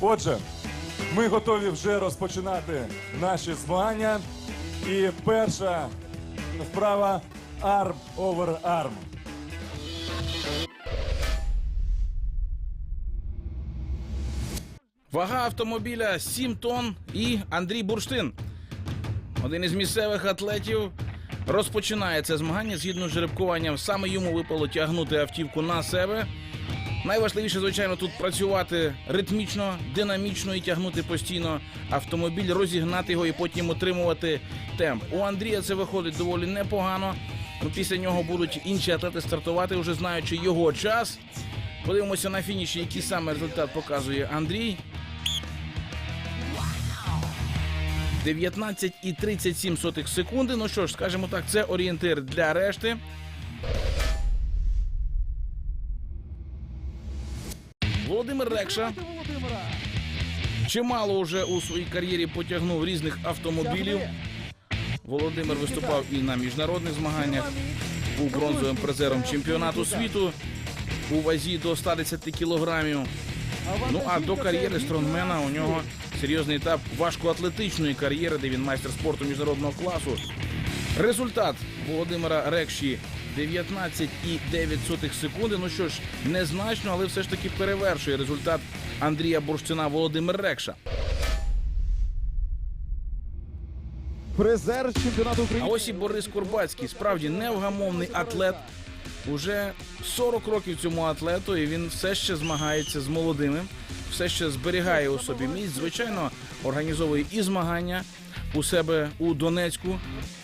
Отже, ми готові вже розпочинати наші змагання. І перша вправа арм овер арм. Вага автомобіля 7 тонн і Андрій Бурштин. Один із місцевих атлетів розпочинає це змагання згідно з жеребкуванням. Саме йому випало тягнути автівку на себе. Найважливіше, звичайно, тут працювати ритмічно, динамічно і тягнути постійно автомобіль, розігнати його і потім утримувати темп. У Андрія це виходить доволі непогано. Після нього будуть інші атлети стартувати, вже знаючи його час. Подивимося на фініші, який саме результат показує Андрій. 19,37 секунди. Ну що ж, скажімо так, це орієнтир для решти. Володимир Рекша. Чимало вже у своїй кар'єрі потягнув різних автомобілів. Володимир виступав і на міжнародних змаганнях, був бронзовим призером чемпіонату світу. У вазі до 110 кілограмів. Ну а до кар'єри стронгмена у нього серйозний етап важкоатлетичної кар'єри, де він майстер спорту міжнародного класу. Результат Володимира Рекші 19,9 секунди. Ну що ж, незначно, але все ж таки перевершує результат Андрія Бурштина Володимир Рекша. Призер чемпіонату А ось і Борис Курбацький, справді невгамовний атлет. Уже 40 років цьому атлету, і він все ще змагається з молодими, все ще зберігає у собі місць. Звичайно, організовує і змагання у себе у Донецьку.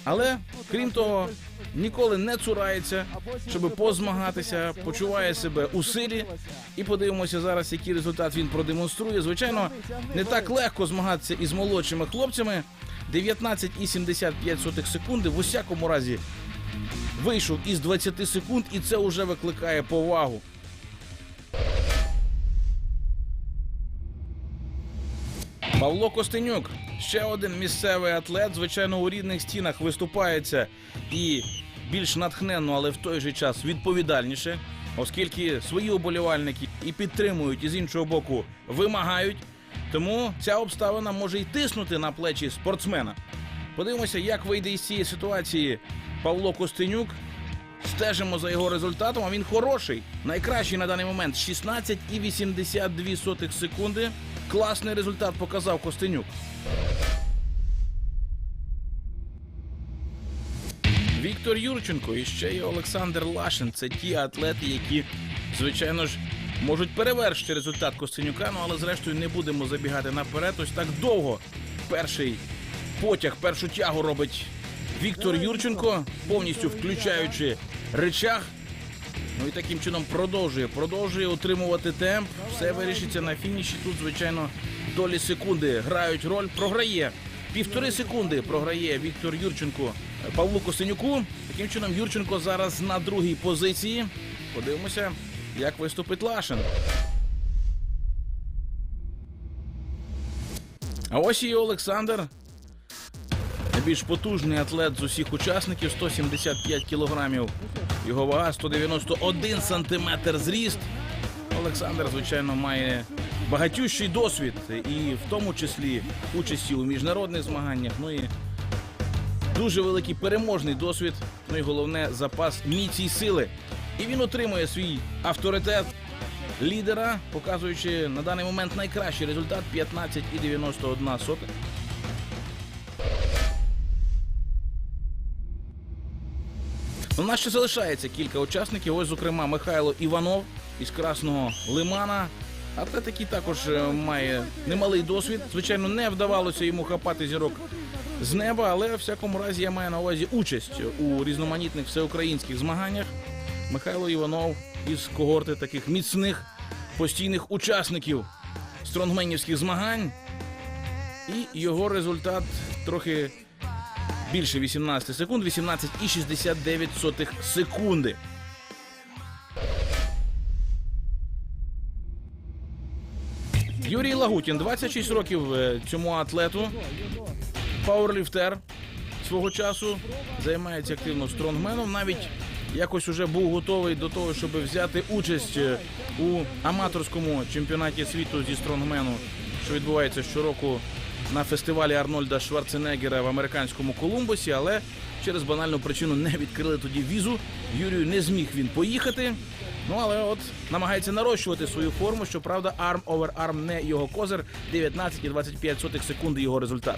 Але крім того, ніколи не цурається, щоб позмагатися, почуває себе у силі. І подивимося зараз, який результат він продемонструє. Звичайно, не так легко змагатися із молодшими хлопцями. 19,75 секунди в усякому разі вийшов із 20 секунд, і це вже викликає повагу. Павло Костенюк, ще один місцевий атлет, звичайно, у рідних стінах виступається і більш натхненно, але в той же час відповідальніше, оскільки свої уболівальники і підтримують, і з іншого боку вимагають. Тому ця обставина може й тиснути на плечі спортсмена. Подивимося, як вийде із цієї ситуації Павло Костенюк. Стежимо за його результатом. А він хороший. Найкращий на даний момент 16,82 секунди. Класний результат показав Костенюк. Віктор Юрченко і ще й Олександр Лашин. Це ті атлети, які, звичайно ж, можуть перевершити результат Костенюка. Ну але зрештою не будемо забігати наперед. Ось так довго. Перший потяг, першу тягу робить Віктор Юрченко, повністю включаючи речах. Ну і таким чином продовжує, продовжує утримувати темп. Все вирішиться на фініші. Тут, звичайно, долі секунди грають роль. Програє півтори секунди. Програє Віктор Юрченко Павлу Костенюку. Таким чином, Юрченко зараз на другій позиції. Подивимося, як виступить Лашин. А ось і Олександр. Найбільш потужний атлет з усіх учасників 175 кілограмів. Його вага 191 сантиметр зріст. Олександр, звичайно, має багатющий досвід, і в тому числі участі у міжнародних змаганнях. Ну і дуже великий переможний досвід. Ну і головне запас міці сили. І він отримує свій авторитет лідера, показуючи на даний момент найкращий результат 15,91 сотих. У нас ще залишається кілька учасників. Ось, зокрема, Михайло Іванов із Красного Лимана. Атлет, який також е, має немалий досвід. Звичайно, не вдавалося йому хапати зірок з неба, але в всякому разі я маю на увазі участь у різноманітних всеукраїнських змаганнях. Михайло Іванов із когорти таких міцних постійних учасників стронгменівських змагань. І його результат трохи більше 18 секунд, 18,69 секунди. Юрій Лагутін, 26 років е, цьому атлету, пауерліфтер свого часу, займається активно стронгменом. Навіть якось уже був готовий до того, щоб взяти участь е, у аматорському чемпіонаті світу зі стронгмену що відбувається щороку на фестивалі Арнольда Шварценеггера в американському Колумбусі, але через банальну причину не відкрили тоді візу. Юрію не зміг він поїхати. Ну але от намагається нарощувати свою форму. Щоправда, арм овер арм не його козир. 19,25 секунди його результат.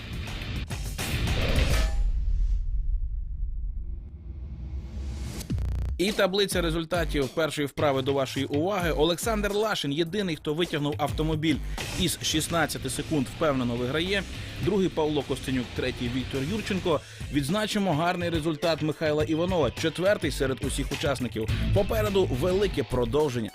І таблиця результатів першої вправи до вашої уваги. Олександр Лашин єдиний, хто витягнув автомобіль із 16 секунд, впевнено виграє. Другий Павло Костенюк, третій Віктор Юрченко. Відзначимо гарний результат Михайла Іванова, четвертий серед усіх учасників. Попереду велике продовження.